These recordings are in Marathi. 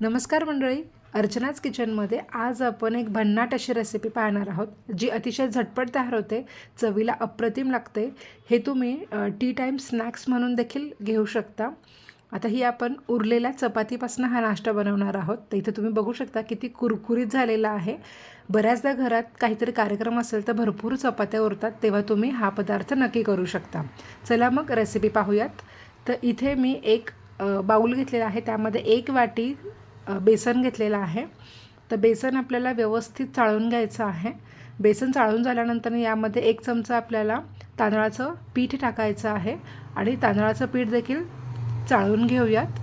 नमस्कार मंडळी. अर्चनाच किचनमध्ये आज आपण एक भन्नाट अशी रेसिपी पाहणार आहोत जी अतिशय झटपट तयार होते चवीला अप्रतिम लागते. हे तुम्ही टी टाईम स्नॅक्स म्हणून देखील घेऊ शकता. आता ही आपण उरलेल्या चपातीपासून हा नाश्ता बनवणार आहोत. तर इथे तुम्ही बघू शकता किती कुरकुरीत झालेला आहे. बऱ्याचदा घरात काहीतरी कार्यक्रम असेल तर भरपूर चपात्या उरतात तेव्हा तुम्ही हा पदार्थ नक्की करू शकता. चला मग रेसिपी पाहूयात. तर इथे मी एक बाऊल घेतलेला आहे. त्यामध्ये एक वाटी बेसन घेतलेलं आहे. तर बेसन आपल्याला व्यवस्थित चाळून घ्यायचं आहे. बेसन चाळून झाल्यानंतर यामध्ये एक चमचा आपल्याला तांदळाचं पीठ टाकायचं आहे आणि तांदळाचं पीठ देखील चाळून घेऊयात.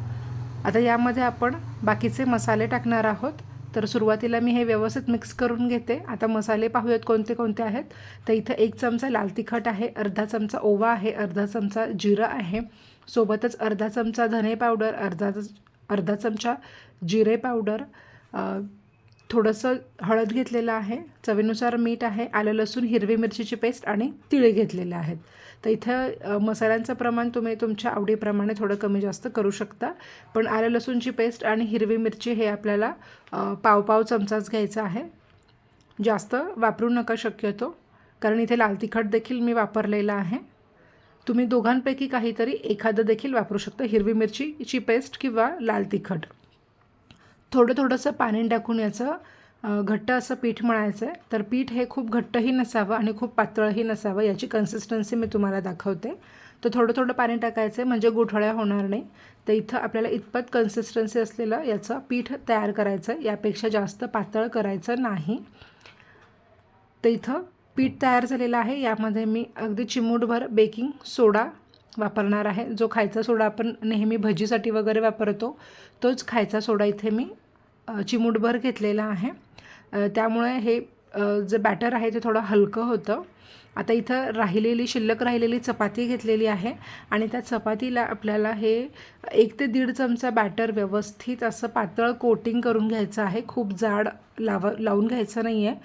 आता यामध्ये आपण बाकीचे मसाले टाकणार आहोत. तर सुरुवातीला मी हे व्यवस्थित मिक्स करून घेते. आता मसाले पाहूयात कोणते कोणते आहेत. तर इथं एक चमचा लाल तिखट आहे अर्धा चमचा ओवा आहे अर्धा चमचा जिरं आहे. सोबतच अर्धा चमचा धने पावडर अर्धा अर्धा चमचा जिरे पावडर थोडंसं हळद घेतलेलं आहे चवीनुसार मीठ आहे आलं लसूण हिरवी मिरचीची पेस्ट आणि तिळे घेतलेले आहेत. तर इथं मसाल्यांचं प्रमाण तुम्ही तुमच्या आवडीप्रमाणे थोडं कमी जास्त करू शकता. पण आलं लसूणची पेस्ट आणि हिरवी मिरची हे आपल्याला पाव पाव चमचाच घ्यायचं आहे. जास्त वापरू नका शक्यतो कारण इथे लाल तिखट देखील मी वापरलेलं आहे. तुम्ही दोघांपैकी काहीतरी एखादं देखील वापरू शकता. हिरवी मिरचीची पेस्ट किंवा लाल तिखट. थोडं थोडंसं पाणी टाकून याचं घट्ट असं पीठ मळायचं आहे. तर पीठ हे खूप घट्टही नसावं आणि खूप पातळही नसावं याची कन्सिस्टन्सी मी तुम्हाला दाखवते. तर थोडं थोडं पाणी टाकायचं आहे म्हणजे गुठळ्या होणार नाही. तर इथं आपल्याला इतपत कन्सिस्टन्सी असलेलं याचं पीठ तयार करायचं आहे. यापेक्षा जास्त पातळ करायचं नाही. तर इथं पीठ तयार झालेलं आहे. यामध्ये मी अगदी चिमूटभर बेकिंग सोडा वापरणार आहे. जो खायचा सोडा आपण नेहमी भजीसाठी वगैरे वापरतो तोच खायचा सोडा इथे मी चिमूटभर घेतलेला आहे. त्यामुळे हे जे बॅटर आहे ते थोडं हलकं होतं. आता इथं राहिलेली शिल्लक राहिलेली चपाती घेतलेली आहे आणि त्या चपातीला आपल्याला हे एक ते दीड चमचा बॅटर व्यवस्थित असं पातळ कोटिंग करून घ्यायचं आहे. खूप जाड लाव लावून घ्यायचं नाही आहे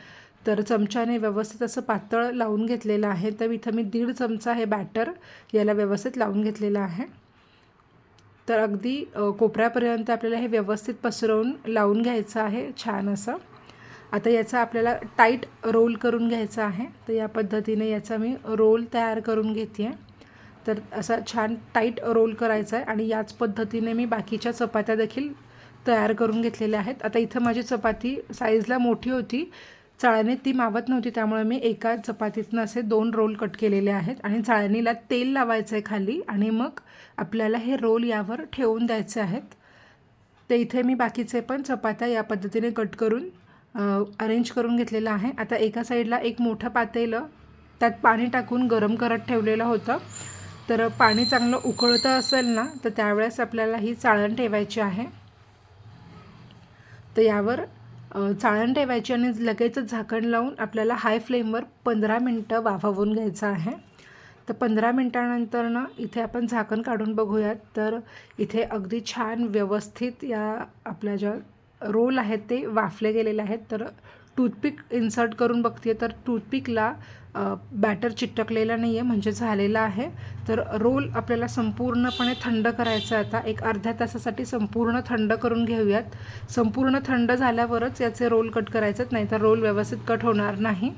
तर चमच्याने व्यवस्थित असं पातळ लावून घेतलेलं आहे. तर इथं मी दीड चमचा हे बॅटर याला व्यवस्थित लावून घेतलेलं आहे. तर अगदी कोपऱ्यापर्यंत आपल्याला हे व्यवस्थित पसरवून लावून घ्यायचं आहे छान असं. आता याचा आपल्याला टाईट रोल करून घ्यायचा आहे. तर या पद्धतीने याचा मी रोल तयार करून घेते आहे तर असा छान टाईट रोल करायचा आहे आणि याच पद्धतीने मी बाकीच्या चपात्या देखील तयार करून घेतलेल्या आहेत. आता इथं माझी चपाती साईजला मोठी होती. चाळणीत ती मावत नव्हती त्यामुळे मी एका चपातीतनं असे दोन रोल कट केलेले आहेत आणि चाळणीला तेल लावायचं आहे खाली आणि मग आपल्याला हे रोल यावर ठेवून द्यायचे आहेत. ते इथे मी बाकीचे पण चपात्या या पद्धतीने कट करून अरेंज करून घेतलेलं आहे. आता एका साईडला एक मोठं पातेलं त्यात पाणी टाकून गरम करत ठेवलेलं होतं. तर पाणी चांगलं उकळतं असेल ना तर त्यावेळेस आपल्याला ही चाळण ठेवायची आहे. तर यावर चाळण ठेवायची आणि लगेचच झाकण लावून आपल्याला हाय फ्लेमवर पंधरा मिनटं वाफवून घ्यायचं आहे. तर पंधरा मिनटानंतर ना इथे आपण झाकण काढून बघूयात. तर इथे अगदी छान व्यवस्थित या आपल्या ज्या रोल आहेत ते वाफले गेलेले आहेत. तर टूथपिक इन्सर्ट करून बघते तर टूथपिकला बॅटर चिटकलेलं नाही आहे म्हणजे झालेलं आहे. तर रोल आपल्याला संपूर्णपणे थंड करायचं आहे आता. एक अर्ध्या तासासाठी संपूर्ण थंड करून घेऊयात. संपूर्ण थंड झाल्यावरच याचे रोल कट करायचेत नाहीतर रोल व्यवस्थित कट होणार नाही.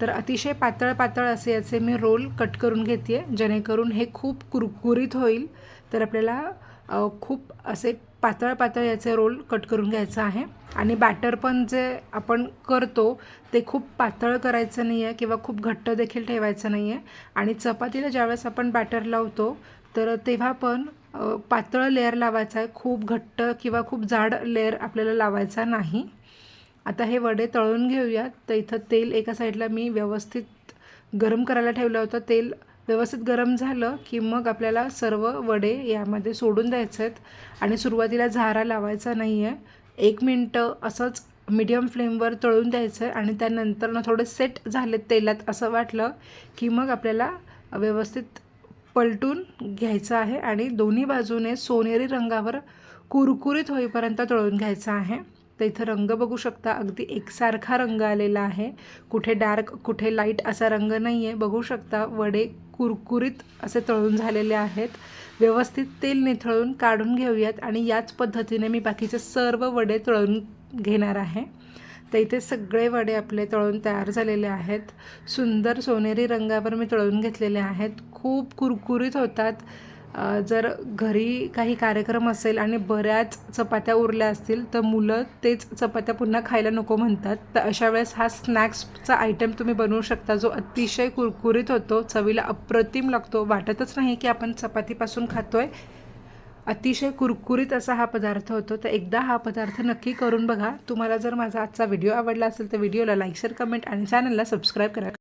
तर अतिशय पातळ पातळ असे याचे मी रोल कट करून घेते जेणेकरून हे खूप कुरकुरीत होईल. तर आपल्याला खूप असे पातळ पातळ याचे रोल कट करून घ्यायचं आहे. आणि बॅटर पण जे आपण करतो ते खूप पातळ करायचं नाही आहे किंवा खूप घट्ट देखील ठेवायचं नाही आहे आणि चपातीला ज्यावेळेस आपण बॅटर लावतो तर तेव्हा पण पातळ लेअर लावायचा आहे. खूप घट्ट किंवा खूप जाड लेअर आपल्याला लावायचा नाही. आता हे वडे तळून घेऊयात. तर इथं तेल एका साईडला मी व्यवस्थित गरम करायला ठेवलं होतं. तेल व्यवस्थित गरम झालं की मग आपल्याला सर्व वडे यामध्ये सोडून द्यायचे आहेत. आणि सुरुवातीला झारा लावायचा नाही आहे एक मिनटं असंच मीडियम फ्लेमवर तळून द्यायचं आहे आणि त्यानंतर ना थोडे सेट झालेत तेलात असं वाटलं की मग आपल्याला व्यवस्थित पलटून घ्यायचं आहे आणि दोन्ही बाजूने सोनेरी रंगावर कुरकुरीत होईपर्यंत तळून घ्यायचं आहे. तर इथं रंग बघू शकता अगदी एकसारखा रंग आलेला आहे. कुठे डार्क कुठे लाइट असा रंग नाही आहे बघू शकता वडे कुरकुरीत असे तळून झालेले आहेत. व्यवस्थित तेल निथळून काढून घेऊयात आणि याच पद्धतीने मी बाकीचे सर्व वडे तळून घेणार आहे. तर इथे सगळे वडे आपले तळून तयार झालेले आहेत. सुंदर सोनेरी रंगावर मी तळून घेतलेले आहेत. खूप कुरकुरीत होतात. जर घरी काही कार्यक्रम असेल आणि बऱ्याच चपात्या उरल्या असतील तर मुलं तेच चपात्या पुन्हा खायला नको म्हणतात. तर अशा वेळेस हा स्नॅक्सचा आयटम तुम्ही बनवू शकता जो अतिशय कुरकुरीत होतो चवीला अप्रतिम लागतो. वाटतच नाही की आपण चपातीपासून खातोय. अतिशय कुरकुरीत असा हा पदार्थ होतो. तर एकदा हा पदार्थ नक्की करून बघा. तुम्हाला जर माझा आजचा व्हिडिओ आवडला असेल तर व्हिडिओला लाईक शेअर कमेंट आणि चॅनलला सबस्क्राईब करा.